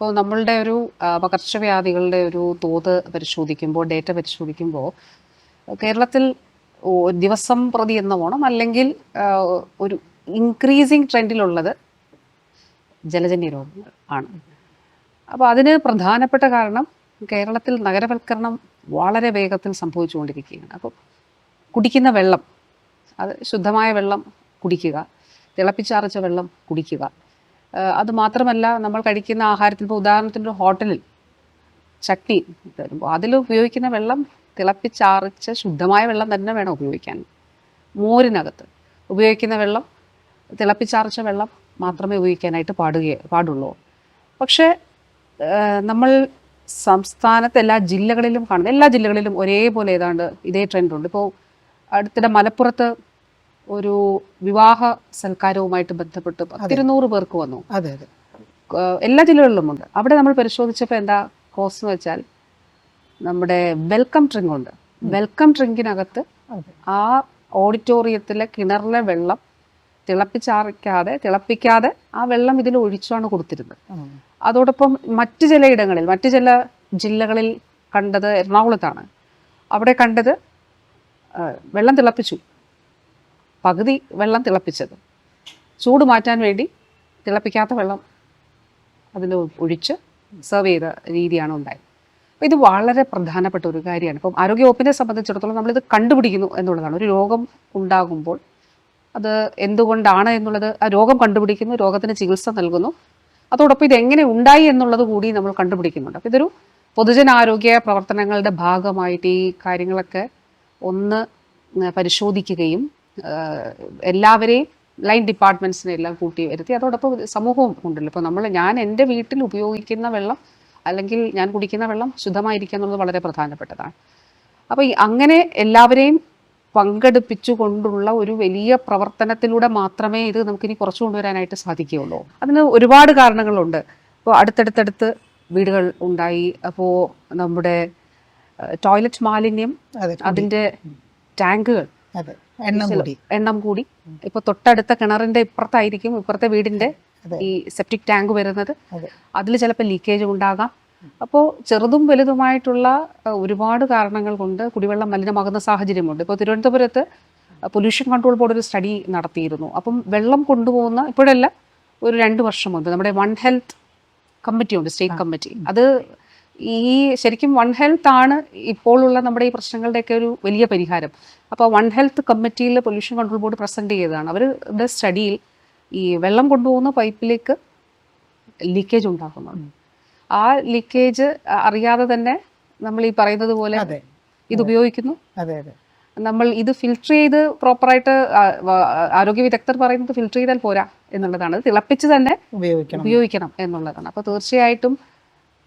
ഇപ്പോൾ നമ്മളുടെ ഒരു പകർച്ചവ്യാധികളുടെ ഒരു തോത് പരിശോധിക്കുമ്പോൾ ഡേറ്റ പരിശോധിക്കുമ്പോൾ കേരളത്തിൽ ദിവസം പ്രതി എന്ന ഓണം അല്ലെങ്കിൽ ഒരു ഇൻക്രീസിങ് ട്രെൻഡിലുള്ളത് ജലജന്യ രോഗങ്ങൾ ആണ്. അപ്പോൾ അതിന് പ്രധാനപ്പെട്ട കാരണം കേരളത്തിൽ നഗരവൽക്കരണം വളരെ വേഗത്തിൽ സംഭവിച്ചുകൊണ്ടിരിക്കുകയാണ്. അപ്പോൾ കുടിക്കുന്ന വെള്ളം അത് ശുദ്ധമായ വെള്ളം കുടിക്കുക തിളപ്പിച്ചാറിച്ച വെള്ളം കുടിക്കുക ആഹ് അത് മാത്രമല്ല നമ്മൾ കഴിക്കുന്ന ആഹാരത്തിൽ ഇപ്പോൾ ഉദാഹരണത്തിന് ഒരു ഹോട്ടലിൽ ചട്നി അതിൽ ഉപയോഗിക്കുന്ന വെള്ളം തിളപ്പിച്ചാറിച്ച ശുദ്ധമായ വെള്ളം തന്നെ വേണം ഉപയോഗിക്കാൻ. മോരിനകത്ത് ഉപയോഗിക്കുന്ന വെള്ളം തിളപ്പിച്ചാറിച്ച വെള്ളം മാത്രമേ ഉപയോഗിക്കാനായിട്ട് പാടുക പാടുള്ളൂ. പക്ഷേ നമ്മൾ സംസ്ഥാനത്ത് എല്ലാ ജില്ലകളിലും കാണുന്നത് എല്ലാ ജില്ലകളിലും ഒരേപോലെ ഏതാണ്ട് ഇതേ ട്രെൻഡുണ്ട് ഇപ്പോൾ അടുത്തിടെ മലപ്പുറത്ത് ഒരു വിവാഹ സൽക്കാരവുമായിട്ട് ബന്ധപ്പെട്ട് പത്തിരുന്നൂറ് പേർക്ക് വന്നു. അതെ അതെ. എല്ലാ ജില്ലകളിലുമുണ്ട് അവിടെ നമ്മൾ പരിശോധിച്ചപ്പോൾ എന്താ കോസ് എന്ന് വെച്ചാൽ നമ്മുടെ വെൽക്കം ഡ്രിങ്ക് ഉണ്ട്. വെൽക്കം ഡ്രിങ്കിനകത്ത് ആ ഓഡിറ്റോറിയത്തിലെ കിണറിലെ വെള്ളം തിളപ്പിച്ചാറിക്കാതെ തിളപ്പിക്കാതെ ആ വെള്ളം ഇതിൽ ഒഴിച്ചാണ് കൊടുത്തിരുന്നത്. അതോടൊപ്പം മറ്റ് ചിലയിടങ്ങളിൽ മറ്റ് ചില ജില്ലകളിൽ കണ്ടത് എറണാകുളത്താണ്. അവിടെ കണ്ടത് വെള്ളം തിളപ്പിച്ചു. പകുതി വെള്ളം ചൂട് മാറ്റാൻ വേണ്ടി തിളപ്പിക്കാത്ത വെള്ളം അതിൽ ഒഴിച്ച് സെർവ് ചെയ്ത രീതിയാണ് ഉണ്ടായത്. അപ്പോൾ ഇത് വളരെ പ്രധാനപ്പെട്ട ഒരു കാര്യമാണ്. ഇപ്പം ആരോഗ്യവകുപ്പിനെ സംബന്ധിച്ചിടത്തോളം നമ്മളിത് കണ്ടുപിടിക്കുന്നു എന്നുള്ളതാണ്. ഒരു രോഗം ഉണ്ടാകുമ്പോൾ അത് എന്തുകൊണ്ടാണ് എന്നുള്ളത് ആ രോഗം കണ്ടുപിടിക്കുന്നു രോഗത്തിന് ചികിത്സ നൽകുന്നു. അതോടൊപ്പം ഇത് എങ്ങനെ ഉണ്ടായി എന്നുള്ളത് കൂടി നമ്മൾ കണ്ടുപിടിക്കുന്നുണ്ട്. അപ്പോൾ ഇതൊരു പൊതുജനാരോഗ്യ പ്രവർത്തനങ്ങളുടെ ഭാഗമായിട്ട് ഈ കാര്യങ്ങളൊക്കെ ഒന്ന് പരിശോധിക്കുകയും എല്ലാവരെയും ലൈൻ ഡിപ്പാർട്ട്മെന്റ്സിനെ എല്ലാം കൂട്ടി വരുത്തി. അതോടൊപ്പം സമൂഹവും ഉണ്ടല്ലോ. ഇപ്പോൾ നമ്മൾ ഞാൻ എന്റെ വീട്ടിൽ ഉപയോഗിക്കുന്ന വെള്ളം അല്ലെങ്കിൽ ഞാൻ കുടിക്കുന്ന വെള്ളം ശുദ്ധമായിരിക്കുക എന്നുള്ളത് വളരെ പ്രധാനപ്പെട്ടതാണ്. അപ്പോൾ ഈ അങ്ങനെ എല്ലാവരെയും പങ്കെടുപ്പിച്ചുകൊണ്ടുള്ള ഒരു വലിയ പ്രവർത്തനത്തിലൂടെ മാത്രമേ ഇത് നമുക്കിനി കുറച്ചു കൊണ്ടുവരാനായിട്ട് സാധിക്കുകയുള്ളൂ. അതിന് ഒരുപാട് കാരണങ്ങളുണ്ട്. ഇപ്പോൾ അടുത്തടുത്തടുത്ത് വീടുകൾ ഉണ്ടായി. അപ്പോൾ നമ്മുടെ ടോയ്ലറ്റ് മാലിന്യം അതിന്റെ ടാങ്കുകൾ എണ്ണം കൂടി. ഇപ്പൊ തൊട്ടടുത്ത കിണറിന്റെ ഇപ്പുറത്തായിരിക്കും ഇപ്പുറത്തെ വീടിന്റെ ഈ സെപ്റ്റിക് ടാങ്ക് വരുന്നത്. അതെ. അതിൽ ചിലപ്പോൾ ലീക്കേജ് ഉണ്ടാകാം. അപ്പോൾ ചെറുതും വലുതുമായിട്ടുള്ള ഒരുപാട് കാരണങ്ങൾ കൊണ്ട് കുടിവെള്ളം മലിനമാകുന്ന സാഹചര്യമുണ്ട്. ഇപ്പോൾ തിരുവനന്തപുരത്ത് പൊല്യൂഷൻ കൺട്രോൾ ബോർഡ് ഒരു സ്റ്റഡി നടത്തിയിരുന്നു. അപ്പം വെള്ളം കൊണ്ടുപോകുന്ന ഇപ്പോഴല്ല ഒരു രണ്ട് വർഷം മുമ്പ് നമ്മുടെ വൺ ഹെൽത്ത് കമ്മിറ്റി ഉണ്ട് സ്റ്റേറ്റ് കമ്മിറ്റി അത് ഈ ശരിക്കും വൺ ഹെൽത്ത് ആണ് ഇപ്പോഴുള്ള നമ്മുടെ ഈ പ്രശ്നങ്ങളുടെയൊക്കെ ഒരു വലിയ പരിഹാരം. അപ്പോൾ വൺ ഹെൽത്ത് കമ്മിറ്റിയിൽ പൊല്യൂഷൻ കൺട്രോൾ ബോർഡ് പ്രസന്റ് ചെയ്തതാണ്. അവരുടെ സ്റ്റഡിയിൽ ഈ വെള്ളം കൊണ്ടുപോകുന്ന പൈപ്പിലേക്ക് ലീക്കേജ് ഉണ്ടാക്കുന്നു. ആ ലീക്കേജ് അറിയാതെ തന്നെ നമ്മൾ ഈ പറയുന്നത് പോലെ ഇത് ഉപയോഗിക്കുന്നു. നമ്മൾ ഇത് ഫിൽട്ടർ ചെയ്ത് പ്രോപ്പറായിട്ട് ആരോഗ്യ വിദഗ്ധർ പറയുന്നത് ഫിൽറ്റർ ചെയ്താൽ പോരാ എന്നുള്ളതാണ്. തിളപ്പിച്ച് തന്നെ ഉപയോഗിക്കണം. ഉപയോഗിക്കണം എന്നുള്ളതാണ്. അപ്പോൾ തീർച്ചയായിട്ടും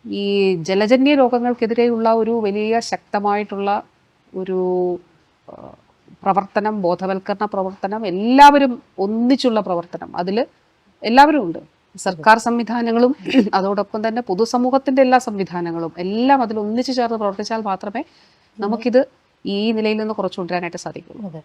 ഈ ജലജന്യ രോഗങ്ങൾക്കെതിരെയുള്ള ഒരു വലിയ ശക്തമായിട്ടുള്ള ഒരു പ്രവർത്തനം ബോധവൽക്കരണ പ്രവർത്തനം എല്ലാവരും ഒന്നിച്ചുള്ള പ്രവർത്തനം അതിൽ എല്ലാവരും ഉണ്ട്. സർക്കാർ സംവിധാനങ്ങളും അതോടൊപ്പം തന്നെ പൊതുസമൂഹത്തിന്റെ എല്ലാ സംവിധാനങ്ങളും എല്ലാം അതിൽ ഒന്നിച്ചു ചേർന്ന് പ്രവർത്തിച്ചാൽ മാത്രമേ നമുക്കിത് ഈ നിലയിൽ നിന്ന് കുറച്ചു കൊണ്ടുവരാനായിട്ട് സാധിക്കുള്ളൂ.